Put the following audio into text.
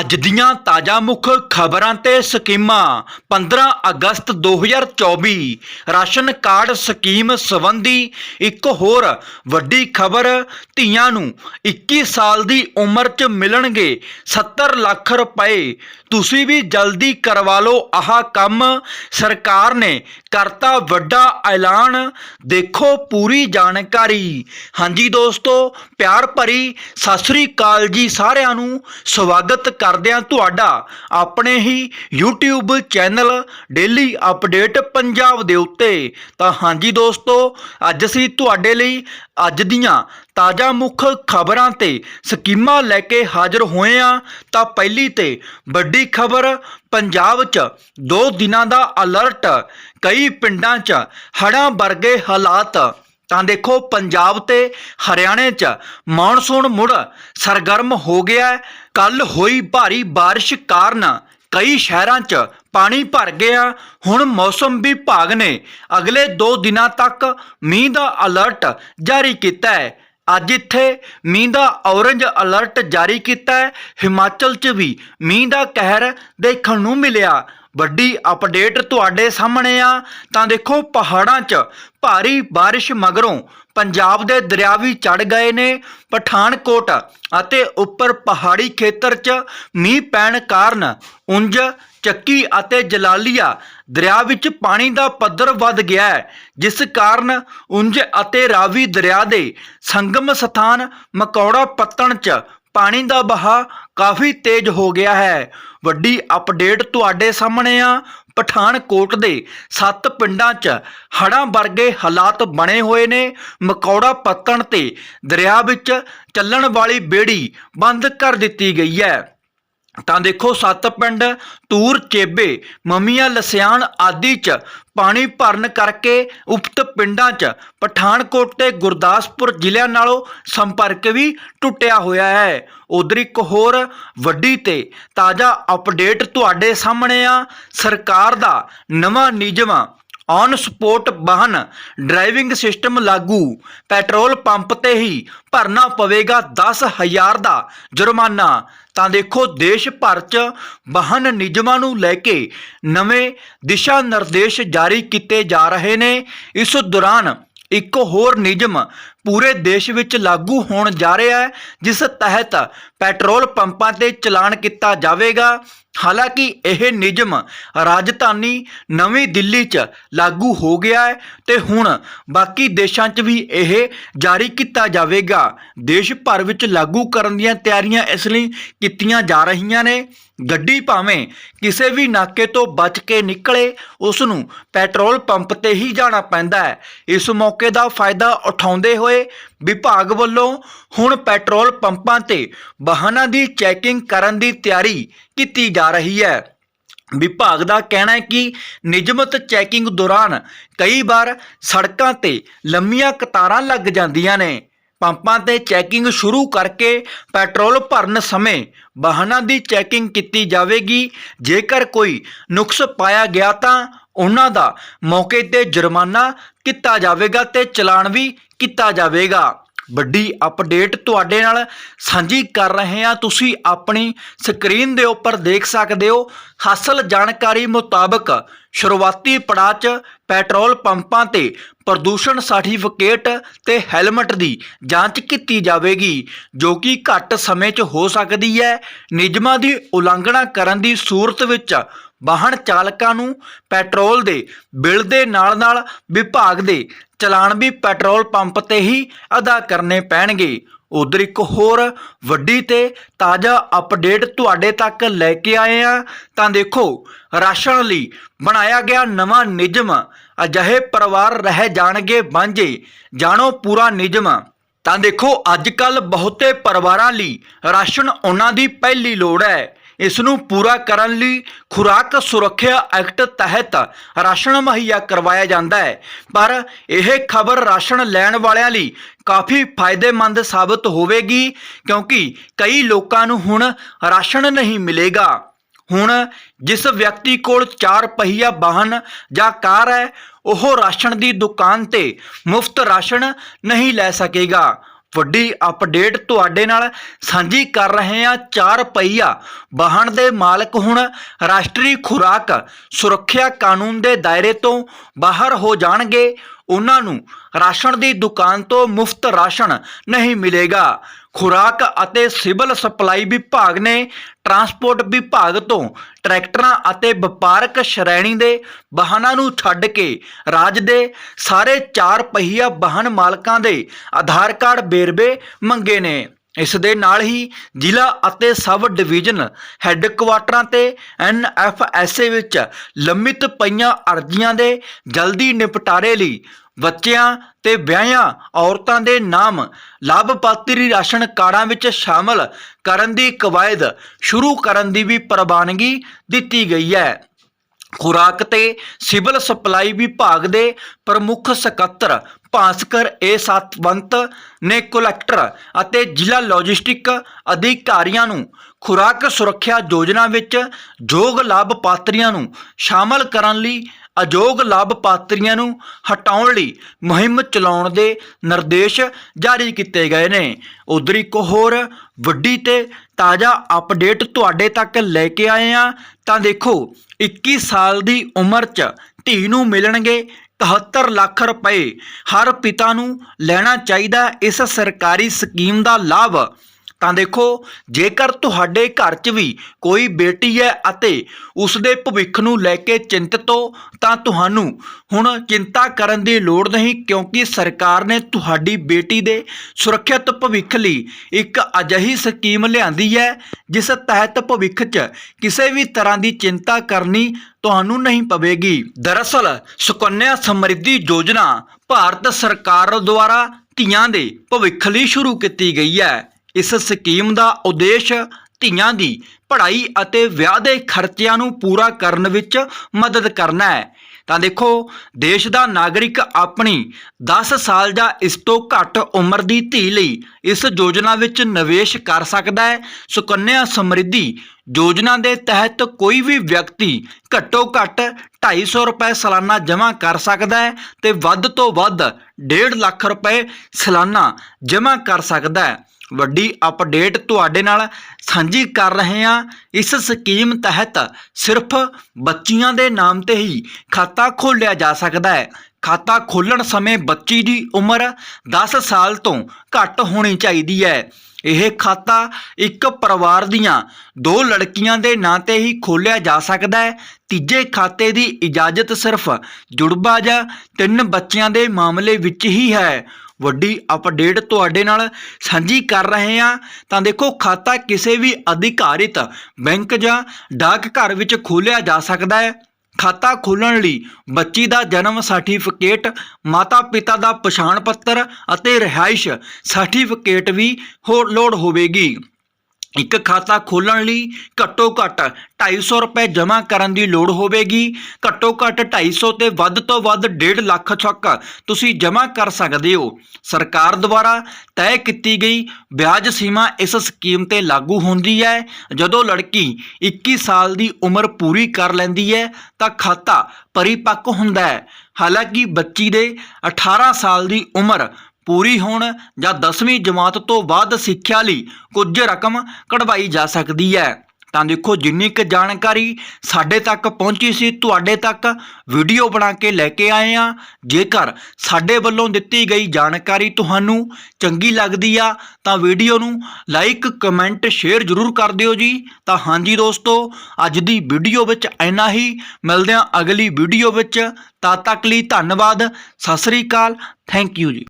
ਅੱਜ ਦੀਆਂ ਤਾਜ਼ਾ ਮੁੱਖ ਖਬਰਾਂ ਤੇ ਸਕੀਮਾਂ। 15 ਅਗਸਤ 2024 ਰਾਸ਼ਨ ਕਾਰਡ ਸਕੀਮ ਸੰਬੰਧੀ ਇੱਕ ਹੋਰ ਵੱਡੀ ਖਬਰ, ਧੀਆਂ ਨੂੰ 21 ਸਾਲ ਦੀ ਉਮਰ 'ਚ ਮਿਲਣਗੇ 70 ਲੱਖ ਰੁਪਏ। ਤੁਸੀਂ ਵੀ ਜਲਦੀ ਕਰਵਾ ਲਓ ਆਹ ਕੰਮ। ਸਰਕਾਰ ਨੇ ਕਰਤਾ ਵੱਡਾ ਐਲਾਨ। ਦੇਖੋ ਪੂਰੀ ਜਾਣਕਾਰੀ। ਹਾਂਜੀ ਦੋਸਤੋ, ਪਿਆਰ ਭਰੀ ਸਤਿ ਸ੍ਰੀ ਅਕਾਲ ਜੀ ਸਾਰਿਆਂ ਨੂੰ। ਸਵਾਗਤ ਕਰਦਿਆਂ ਤੁਹਾਡਾ ਆਪਣੇ ਹੀ YouTube channel daily update Punjab ਦੇ ਉੱਤੇ। ਤਾਂ ਹਾਂਜੀ ਦੋਸਤੋ, ਅੱਜ ਅਸੀਂ ਤੁਹਾਡੇ ਲਈ ਅੱਜ ਦੀਆਂ ਤਾਜ਼ਾ ਮੁੱਖ ਖਬਰਾਂ ਤੇ ਸਕੀਮਾਂ ਲੈ ਕੇ ਹਾਜ਼ਰ ਹੋਏ ਆ ਤਾਂ ਪਹਿਲੀ ਤੇ ਵੱਡੀ ਖਬਰ, ਪੰਜਾਬ 'ਚ ਦੋ ਦਿਨਾਂ ਦਾ ਅਲਰਟ, ਕਈ ਪਿੰਡਾਂ 'ਚ ਹੜਾਂ ਵਰਗੇ ਹਾਲਾਤ। ਤਾਂ ਦੇਖੋ, ਪੰਜਾਬ ਤੇ ਹਰਿਆਣੇ 'ਚ ਮੌਨਸੂਨ ਮੁੜ ਸਰਗਰਮ ਹੋ ਗਿਆ। ਕੱਲ ਹੋਈ ਭਾਰੀ ਬਾਰਿਸ਼ ਕਾਰਨ ਕਈ ਸ਼ਹਿਰਾਂ 'ਚ ਪਾਣੀ ਭਰ ਗਿਆ। ਹੁਣ ਮੌਸਮ ਵਿਭਾਗ ਨੇ ਅਗਲੇ 2 ਦਿਨਾਂ ਤੱਕ ਮੀਂਹ ਦਾ ਅਲਰਟ ਜਾਰੀ ਕੀਤਾ ਹੈ। ਅੱਜ ਇੱਥੇ ਮੀਂਹ ਦਾ ਔਰੰਜ ਅਲਰਟ ਜਾਰੀ ਕੀਤਾ ਹੈ। ਹਿਮਾਚਲ 'ਚ ਵੀ ਮੀਂਹ ਦਾ ਕਹਿਰ ਦੇਖਣ ਨੂੰ ਮਿਲਿਆ। ਵੱਡੀ ਅਪਡੇਟ ਤੁਹਾਡੇ ਸਾਹਮਣੇ ਆ। ਤਾਂ ਦੇਖੋ ਪਹਾੜਾਂ 'ਚ ਭਾਰੀ ਬਾਰਿਸ਼ ਮਗਰੋਂ ਪੰਜਾਬ ਦੇ ਦਰਿਆ ਵੀ ਚੜ ਗਏ ਨੇ। ਪਠਾਨਕੋਟ ਅਤੇ ਉੱਪਰ ਪਹਾੜੀ ਖੇਤਰ 'ਚ ਮੀਂਹ ਪੈਣ ਕਾਰਨ ਉਂਝ ਚੱਕੀ ਅਤੇ ਜਲਾਲੀਆ ਦਰਿਆ ਵਿੱਚ ਪਾਣੀ ਦਾ ਪੱਧਰ ਵੱਧ ਗਿਆ ਹੈ। ਜਿਸ ਕਾਰਨ ਉਂਝ ਅਤੇ ਰਾਵੀ ਦਰਿਆ ਦੇ ਸੰਗਮ ਸਥਾਨ ਮਕੌੜਾ ਪੱਤਣ 'ਚ ਪਾਣੀ ਦਾ ਬਹਾ ਕਾਫੀ ਤੇਜ਼ ਹੋ ਗਿਆ ਹੈ। ਵੱਡੀ ਅਪਡੇਟ ਤੁਹਾਡੇ ਸਾਹਮਣੇ ਆ। ਪਠਾਨਕੋਟ ਦੇ ਸੱਤ ਪਿੰਡਾਂ 'ਚ ਹੜ੍ਹਾਂ ਵਰਗੇ ਹਾਲਾਤ ਬਣੇ ਹੋਏ ਨੇ। ਮਕੌੜਾ ਪੱਤਣ ਤੇ ਦਰਿਆ ਵਿੱਚ ਚੱਲਣ ਵਾਲੀ ਬੇੜੀ ਬੰਦ ਕਰ ਦਿੱਤੀ ਗਈ ਹੈ। ਤਾਂ ਦੇਖੋ ਸੱਤ ਪਿੰਡ, ਤੂਰ ਚੇਬੇ ਮਮੀਆਂ, ਲਸਿਆਣ ਆਦਿ ਚ ਪਾਣੀ ਭਰਨ ਕਰਕੇ ਉਪਤ ਪਿੰਡਾਂ ਚ ਪਠਾਨਕੋਟ ਤੇ ਗੁਰਦਾਸਪੁਰ ਜ਼ਿਲ੍ਹਿਆਂ ਨਾਲੋਂ ਸੰਪਰਕ ਵੀ ਟੁੱਟਿਆ ਹੋਇਆ ਹੈ। ਉਧਰ ਇੱਕ ਹੋਰ ਵੱਡੀ ਤੇ ਤਾਜ਼ਾ ਅਪਡੇਟ ਤੁਹਾਡੇ ਸਾਹਮਣੇ ਆ। ਸਰਕਾਰ ਦਾ ਨਵਾਂ ਨਿਯਮ ਔਨ ਸਪੋਰਟ ਵਾਹਨ ਡਰਾਈਵਿੰਗ ਸਿਸਟਮ ਲਾਗੂ ਪੈਟਰੋਲ ਪੰਪ ਤੇ ਹੀ ਭਰਨਾ ਪਵੇਗਾ 10000 ਦਾ ਜੁਰਮਾਨਾ। ਤਾਂ ਦੇਖੋ, ਦੇਸ਼ ਭਰ 'ਚ ਵਾਹਨ ਨਿਯਮਾਂ ਨੂੰ ਲੈ ਕੇ ਨਵੇਂ ਦਿਸ਼ਾ ਨਿਰਦੇਸ਼ ਜਾਰੀ ਕੀਤੇ ਜਾ ਰਹੇ ਨੇ। ਇਸ ਦੌਰਾਨ ਇੱਕ ਹੋਰ ਨਿਯਮ ਪੂਰੇ ਦੇਸ਼ ਵਿੱਚ ਲਾਗੂ ਹੋਣ ਜਾ ਰਿਹਾ ਹੈ, ਜਿਸ ਤਹਿਤ ਪੈਟਰੋਲ ਪੰਪਾਂ ਤੇ ਚਲਾਨ ਕੀਤਾ ਜਾਵੇਗਾ। ਹਾਲਾਂਕਿ ਇਹ ਨਿਯਮ ਰਾਜਧਾਨੀ ਨਵੀਂ ਦਿੱਲੀ 'ਚ ਲਾਗੂ ਹੋ ਗਿਆ ਹੈ ਤੇ ਹੁਣ ਬਾਕੀ ਦੇਸ਼ਾਂ 'ਚ ਵੀ ਇਹ ਜਾਰੀ ਕੀਤਾ ਜਾਵੇਗਾ। ਦੇਸ਼ ਭਰ ਵਿੱਚ ਲਾਗੂ ਕਰਨ ਦੀਆਂ ਤਿਆਰੀਆਂ ਇਸ ਲਈ ਕੀਤੀਆਂ ਜਾ ਰਹੀਆਂ ਨੇ। ਗੱਡੀ ਭਾਵੇਂ ਕਿਸੇ ਵੀ ਨਾਕੇ ਤੋਂ ਬਚ ਕੇ ਨਿਕਲੇ ਉਸ ਨੂੰ ਪੈਟਰੋਲ ਪੰਪ ਤੇ ਹੀ ਜਾਣਾ ਪੈਂਦਾ ਹੈ। ਇਸ ਮੌਕੇ ਦਾ ਫਾਇਦਾ ਉਠਾਉਂਦੇ ਹੋਏ ਵਿਭਾਗ ਵੱਲੋਂ ਹੁਣ ਪੈਟਰੋਲ ਪੰਪਾਂ ਤੇ ਵਾਹਨਾਂ ਦੀ ਚੈਕਿੰਗ ਕਰਨ ਦੀ ਤਿਆਰੀ ਕੀਤੀ ਜਾ ਰਹੀ ਹੈ। ਵਿਭਾਗ ਦਾ ਕਹਿਣਾ ਹੈ ਕਿ ਨਿਯਮਤ ਚੈਕਿੰਗ ਦੌਰਾਨ ਕਈ ਵਾਰ ਸੜਕਾਂ ਤੇ ਲੰਮੀਆਂ ਕਤਾਰਾਂ ਲੱਗ ਜਾਂਦੀਆਂ ਨੇ। ਪੰਪਾਂ ਤੇ ਚੈਕਿੰਗ ਸ਼ੁਰੂ ਕਰਕੇ ਪੈਟਰੋਲ ਭਰਨ ਸਮੇਂ ਵਾਹਨਾਂ ਦੀ ਚੈਕਿੰਗ ਕੀਤੀ ਜਾਵੇਗੀ। ਜੇਕਰ ਕੋਈ ਨੁਕਸ ਪਾਇਆ ਗਿਆ ਤਾਂ ਉਹਨਾਂ ਦਾ ਮੌਕੇ ਤੇ ਜੁਰਮਾਨਾ ਕੀਤਾ ਜਾਵੇਗਾ ਤੇ ਚਲਾਨ ਵੀ ਕੀਤਾ ਜਾਵੇਗਾ। ਵੱਡੀ ਅਪਡੇਟ ਤੁਹਾਡੇ ਨਾਲ ਸਾਂਝੀ ਕਰ ਰਹੇ ਹਾਂ। ਤੁਸੀਂ ਆਪਣੀ ਸਕਰੀਨ ਦੇ ਉੱਪਰ ਦੇਖ ਸਕਦੇ ਹੋ। ਹਾਸਲ ਜਾਣਕਾਰੀ ਮੁਤਾਬਕ ਸ਼ੁਰੂਆਤੀ ਪੜਾਅ 'ਚ ਪੈਟਰੋਲ ਪੰਪਾਂ ਤੇ ਪ੍ਰਦੂਸ਼ਣ ਸਰਟੀਫਿਕੇਟ ਤੇ ਹੈਲਮਟ ਦੀ ਜਾਂਚ ਕੀਤੀ ਜਾਵੇਗੀ, ਜੋ ਕਿ ਘੱਟ ਸਮੇਂ 'ਚ ਹੋ ਸਕਦੀ ਹੈ। ਨਿਯਮਾਂ ਦੀ ਉਲੰਘਣਾ ਕਰਨ ਦੀ ਸੂਰਤ ਵਿੱਚ ਵਾਹਨ ਚਾਲਕਾਂ ਨੂੰ ਪੈਟਰੋਲ ਦੇ ਬਿੱਲ ਦੇ ਨਾਲ-ਨਾਲ ਵਿਭਾਗ ਦੇ ਚਲਾਨ ਵੀ ਪੈਟਰੋਲ ਪੰਪ ਤੇ ਹੀ ਅਦਾ ਕਰਨੇ ਪੈਣਗੇ। ਉਧਰ ਇੱਕ ਹੋਰ ਵੱਡੀ ਤੇ ਤਾਜ਼ਾ ਅਪਡੇਟ ਤੁਹਾਡੇ ਤੱਕ ਲੈ ਕੇ ਆਏ ਆ ਤਾਂ ਦੇਖੋ, ਰਾਸ਼ਨ ਲਈ ਬਣਾਇਆ ਗਿਆ ਨਵਾਂ ਨਿਯਮ। ਅਜਿਹੇ ਪਰਿਵਾਰ ਰਹਿ ਜਾਣਗੇ, ਵਾਂਝੇ। ਜਾਣੋ ਪੂਰਾ ਨਿਯਮ। ਤਾਂ ਦੇਖੋ ਅੱਜ ਕੱਲ ਬਹੁਤੇ ਪਰਿਵਾਰਾਂ ਲਈ ਰਾਸ਼ਨ ਉਹਨਾਂ ਦੀ ਪਹਿਲੀ ਲੋੜ ਹੈ। ਇਸ ਨੂੰ ਪੂਰਾ ਕਰਨ ਲਈ ਖੁਰਾਕ ਸੁਰੱਖਿਆ ਐਕਟ ਤਹਿਤ ਰਾਸ਼ਨ ਮੁਹੱਈਆ ਕਰਵਾਇਆ ਜਾਂਦਾ ਹੈ। ਪਰ ਇਹ ਖਬਰ ਰਾਸ਼ਨ ਲੈਣ ਵਾਲਿਆਂ ਲਈ ਕਾਫੀ ਫਾਇਦੇਮੰਦ ਸਾਬਤ ਹੋਵੇਗੀ, ਕਿਉਂਕਿ ਕਈ ਲੋਕਾਂ ਨੂੰ ਹੁਣ ਰਾਸ਼ਨ ਨਹੀਂ ਮਿਲੇਗਾ। ਹੁਣ ਜਿਸ ਵਿਅਕਤੀ ਕੋਲ ਚਾਰ ਪਹੀਆ ਵਾਹਨ ਜਾਂ ਕਾਰ ਹੈ, ਉਹ ਰਾਸ਼ਨ ਦੀ ਦੁਕਾਨ ਤੇ ਮੁਫਤ ਰਾਸ਼ਨ ਨਹੀਂ ਲੈ ਸਕੇਗਾ। ਵੱਡੀ ਅਪਡੇਟ ਤੁਹਾਡੇ ਨਾਲ ਸਾਂਝੀ ਕਰ ਰਹੇ ਹਾਂ। ਚਾਰ ਪਹੀਆ ਵਾਹਨ ਦੇ ਮਾਲਕ ਹੁਣ ਰਾਸ਼ਟਰੀ ਖੁਰਾਕ ਸੁਰੱਖਿਆ ਕਾਨੂੰਨ ਦੇ ਦਾਇਰੇ ਤੋਂ ਬਾਹਰ ਹੋ ਜਾਣਗੇ। ਉਹਨਾਂ ਨੂੰ ਰਾਸ਼ਨ ਦੀ ਦੁਕਾਨ ਤੋਂ ਮੁਫਤ ਰਾਸ਼ਨ ਨਹੀਂ ਮਿਲੇਗਾ। ਖੁਰਾਕ ਅਤੇ ਸਿਵਲ ਸਪਲਾਈ ਵਿਭਾਗ ਨੇ ਟਰਾਂਸਪੋਰਟ ਵਿਭਾਗ ਤੋਂ ਟਰੈਕਟਰਾਂ ਅਤੇ ਵਪਾਰਕ ਸ਼੍ਰੇਣੀ ਦੇ ਵਾਹਨਾਂ ਨੂੰ ਛੱਡ ਕੇ ਰਾਜ ਦੇ ਸਾਰੇ ਚਾਰ ਪਹੀਆ ਵਾਹਨ ਮਾਲਕਾਂ ਦੇ ਆਧਾਰ ਕਾਰਡ ਵੇਰਵੇ ਮੰਗੇ ਨੇ। ਇਸ ਦੇ ਨਾਲ ਹੀ ਜ਼ਿਲ੍ਹਾ ਅਤੇ ਸਬ ਡਿਵੀਜ਼ਨ ਹੈੱਡਕੁਆਟਰਾਂ ਤੇ ਐਨਐਫਐਸਏ ਵਿੱਚ ਲੰਮਿਤ ਪਈਆਂ ਅਰਜ਼ੀਆਂ ਦੇ ਜਲਦੀ ਨਿਪਟਾਰੇ ਲਈ ਬੱਚਿਆਂ ਤੇ ਵਿਆਹਿਆਂ ਔਰਤਾਂ ਦੇ ਨਾਮ ਲਾਭਪਾਤਰੀ ਰਾਸ਼ਨ ਕਾਰਡਾਂ ਵਿੱਚ ਸ਼ਾਮਲ ਕਰਨ ਦੀ ਕਵਾਇਦ ਸ਼ੁਰੂ ਕਰਨ ਦੀ ਵੀ ਪ੍ਰਵਾਨਗੀ ਦਿੱਤੀ ਗਈ ਹੈ। ਖੁਰਾਕ ਤੇ ਸਿਵਲ ਸਪਲਾਈ ਵਿਭਾਗ ਦੇ ਪ੍ਰਮੁੱਖ ਸਕੱਤਰ ਭਾਸਕਰ ਏ ਸਤਵੰਤ ਨੇ ਕਲੈਕਟਰ ਅਤੇ ਜ਼ਿਲ੍ਹਾ ਲੌਜਿਸਟਿਕ ਅਧਿਕਾਰੀਆਂ ਨੂੰ ਖੁਰਾਕ ਸੁਰੱਖਿਆ ਯੋਜਨਾ ਵਿੱਚ ਯੋਗ ਲਾਭਪਾਤਰੀਆਂ ਨੂੰ ਸ਼ਾਮਲ ਕਰਨ ਲਈ ਅਯੋਗ ਲਾਭਪਾਤਰੀਆਂ ਨੂੰ ਹਟਾਉਣ ਲਈ ਮੁਹਿੰਮ ਚਲਾਉਣ ਦੇ ਨਿਰਦੇਸ਼ ਜਾਰੀ ਕੀਤੇ ਗਏ ਨੇ। ਉਧਰ ਇੱਕ ਹੋਰ ਵੱਡੀ ਤੇ ਤਾਜ਼ਾ ਅਪਡੇਟ ਤੁਹਾਡੇ ਤੱਕ ਲੈ ਕੇ ਆਏ ਆ ਤਾਂ ਦੇਖੋ 21 ਸਾਲ ਦੀ ਉਮਰ 'ਚ ਧੀ ਨੂੰ ਮਿਲਣਗੇ 73 ਲੱਖ ਰੁਪਏ। ਹਰ ਪਿਤਾ ਨੂੰ ਲੈਣਾ ਚਾਹੀਦਾ ਇਸ ਸਰਕਾਰੀ ਸਕੀਮ ਦਾ ਲਾਭ। ਤਾਂ ਦੇਖੋ, ਜੇਕਰ ਤੁਹਾਡੇ ਘਰ 'ਚ ਵੀ ਕੋਈ ਬੇਟੀ ਹੈ ਅਤੇ ਉਸ ਦੇ ਭਵਿੱਖ ਨੂੰ ਲੈ ਕੇ ਚਿੰਤਤ ਹੋ, ਤਾਂ ਤੁਹਾਨੂੰ ਹੁਣ ਚਿੰਤਾ ਕਰਨ ਦੀ ਲੋੜ ਨਹੀਂ, ਕਿਉਂਕਿ ਸਰਕਾਰ ਨੇ ਤੁਹਾਡੀ ਬੇਟੀ ਦੇ ਸੁਰੱਖਿਅਤ ਭਵਿੱਖ ਲਈ ਇੱਕ ਅਜਿਹੀ ਸਕੀਮ ਲਿਆਂਦੀ ਹੈ, ਜਿਸ ਤਹਿਤ ਭਵਿੱਖ 'ਚ ਕਿਸੇ ਵੀ ਤਰ੍ਹਾਂ ਦੀ ਚਿੰਤਾ ਕਰਨੀ ਤੁਹਾਨੂੰ ਨਹੀਂ ਪਵੇਗੀ। ਦਰਅਸਲ, ਸੁਕੰਨਿਆ ਸਮਰਿੱਧੀ ਯੋਜਨਾ ਭਾਰਤ ਸਰਕਾਰ ਦੁਆਰਾ ਧੀਆਂ ਦੇ ਭਵਿੱਖ ਲਈ ਸ਼ੁਰੂ ਕੀਤੀ ਗਈ ਹੈ। ਇਸ ਸਕੀਮ ਦਾ ਉਦੇਸ਼ ਧੀਆਂ ਦੀ ਪੜ੍ਹਾਈ ਅਤੇ ਵਿਆਹ ਦੇ ਖਰਚਿਆਂ ਨੂੰ ਪੂਰਾ ਕਰਨ ਵਿੱਚ ਮਦਦ ਕਰਨਾ ਹੈ। ਤਾਂ ਦੇਖੋ, ਦੇਸ਼ ਦਾ ਨਾਗਰਿਕ ਆਪਣੀ 10 ਸਾਲ ਜਾਂ ਇਸ ਤੋਂ ਘੱਟ ਉਮਰ ਦੀ ਧੀ ਲਈ ਇਸ ਯੋਜਨਾ ਵਿੱਚ ਨਿਵੇਸ਼ ਕਰ ਸਕਦਾ ਹੈ। ਸੁਕੰਨਿਆ ਸਮਰਿੱਧੀ ਯੋਜਨਾ ਦੇ ਤਹਿਤ ਕੋਈ ਵੀ ਵਿਅਕਤੀ ਘੱਟੋ ਘੱਟ 250 ਰੁਪਏ ਸਾਲਾਨਾ ਜਮ੍ਹਾਂ ਕਰ ਸਕਦਾ ਹੈ ਤੇ ਵੱਧ ਤੋਂ ਵੱਧ 1.5 ਲੱਖ ਰੁਪਏ ਸਾਲਾਨਾ ਜਮ੍ਹਾਂ ਕਰ ਸਕਦਾ ਹੈ। ਵੱਡੀ ਅਪਡੇਟ ਤੁਹਾਡੇ ਨਾਲ ਸਾਂਝੀ ਕਰ ਰਹੇ ਹਾਂ। ਇਸ ਸਕੀਮ ਤਹਿਤ ਸਿਰਫ ਬੱਚੀਆਂ ਦੇ ਨਾਮ ਤੇ ਹੀ ਖਾਤਾ ਖੋਲ੍ਹਿਆ ਜਾ ਸਕਦਾ ਹੈ। ਖਾਤਾ ਖੋਲ੍ਹਣ ਸਮੇਂ ਬੱਚੀ ਦੀ ਉਮਰ 10 ਸਾਲ ਤੋਂ ਘੱਟ ਹੋਣੀ ਚਾਹੀਦੀ ਹੈ। ਇਹ ਖਾਤਾ ਇੱਕ ਪਰਿਵਾਰ ਦੀਆਂ ਦੋ ਲੜਕੀਆਂ ਦੇ ਨਾਂ ਤੇ ਹੀ ਖੋਲ੍ਹਿਆ ਜਾ ਸਕਦਾ ਹੈ। ਤੀਜੇ ਖਾਤੇ ਦੀ ਇਜਾਜ਼ਤ ਸਿਰਫ ਜੁੜਵਾ ਜਾਂ ਤਿੰਨ ਬੱਚਿਆਂ ਦੇ ਮਾਮਲੇ ਵਿੱਚ ਹੀ ਹੈ। ਵੱਡੀ ਅਪਡੇਟ ਤੁਹਾਡੇ ਨਾਲ ਸਾਂਝੀ ਕਰ ਰਹੇ ਹਾਂ। ਤਾਂ ਦੇਖੋ, ਖਾਤਾ ਕਿਸੇ ਵੀ ਅਧਿਕਾਰਿਤ ਬੈਂਕ ਜਾਂ ਡਾਕ ਘਰ ਵਿੱਚ ਖੋਲ੍ਹਿਆ ਜਾ ਸਕਦਾ ਹੈ। ਖਾਤਾ ਖੋਲ੍ਹਣ ਲਈ ਬੱਚੀ ਦਾ ਜਨਮ ਸਰਟੀਫਿਕੇਟ ਮਾਤਾ-ਪਿਤਾ ਦਾ ਪਛਾਣ ਪੱਤਰ ਅਤੇ ਰਿਹਾਇਸ਼ ਸਰਟੀਫਿਕੇਟ ਵੀ ਹੋ, ਲੋੜ ਹੋਵੇਗੀ। ਇੱਕ ਖਾਤਾ ਖੋਲ੍ਹਣ ਲਈ ਘੱਟੋ ਘੱਟ 250 ਰੁਪਏ ਜਮ੍ਹਾਂ ਕਰਨ ਦੀ ਲੋੜ ਹੋਵੇਗੀ। ਘੱਟੋ ਘੱਟ 250 ਤੇ ਵੱਧ ਤੋਂ ਵੱਧ 1.5 ਲੱਖ ਤੱਕ ਤੁਸੀਂ ਜਮ੍ਹਾਂ ਕਰ ਸਕਦੇ ਹੋ। ਸਰਕਾਰ ਦੁਆਰਾ ਤੈਅ ਕੀਤੀ ਗਈ ਵਿਆਜ ਸੀਮਾ ਇਸ ਸਕੀਮ ਤੇ ਲਾਗੂ ਹੁੰਦੀ ਹੈ। ਜਦੋਂ ਲੜਕੀ 21 ਸਾਲ ਦੀ ਉਮਰ ਪੂਰੀ ਕਰ ਲੈਂਦੀ ਹੈ, ਤਾਂ ਖਾਤਾ ਪਰਿਪੱਕ ਹੁੰਦਾ ਹੈ। ਹਾਲਾਂਕਿ ਬੱਚੀ ਦੇ 18 ਸਾਲ ਦੀ ਉਮਰ ਪੂਰੀ ਹੋਣ ਜਾਂ 10ਵੀਂ ਜਮਾਤ ਤੋਂ ਬਾਅਦ ਸਿੱਖਿਆ ਲਈ ਕੁਝ ਰਕਮ ਕਢਵਾਈ ਜਾ ਸਕਦੀ ਹੈ। ਤਾਂ ਦੇਖੋ, ਜਿੰਨੀ ਕੁ ਜਾਣਕਾਰੀ ਸਾਡੇ ਤੱਕ ਪਹੁੰਚੀ ਸੀ, ਤੁਹਾਡੇ ਤੱਕ ਵੀਡੀਓ ਬਣਾ ਕੇ ਲੈ ਕੇ ਆਏ ਆ ਜੇਕਰ ਸਾਡੇ ਵੱਲੋਂ ਦਿੱਤੀ ਗਈ ਜਾਣਕਾਰੀ ਤੁਹਾਨੂੰ ਚੰਗੀ ਲੱਗਦੀ ਆ, ਤਾਂ ਵੀਡੀਓ ਨੂੰ ਲਾਈਕ, ਕਮੈਂਟ, ਸ਼ੇਅਰ ਜ਼ਰੂਰ ਕਰ ਦਿਓ ਜੀ। ਤਾਂ ਹਾਂਜੀ ਦੋਸਤੋ, ਅੱਜ ਦੀ ਵੀਡੀਓ ਵਿੱਚ ਇੰਨਾ ਹੀ। ਮਿਲਦੇ ਹਾਂ ਅਗਲੀ ਵੀਡੀਓ ਵਿੱਚ। ਤਦ ਤੱਕ ਲਈ ਧੰਨਵਾਦ। ਸਤਿ ਸ੍ਰੀ ਅਕਾਲ। ਥੈਂਕ ਯੂ ਜੀ।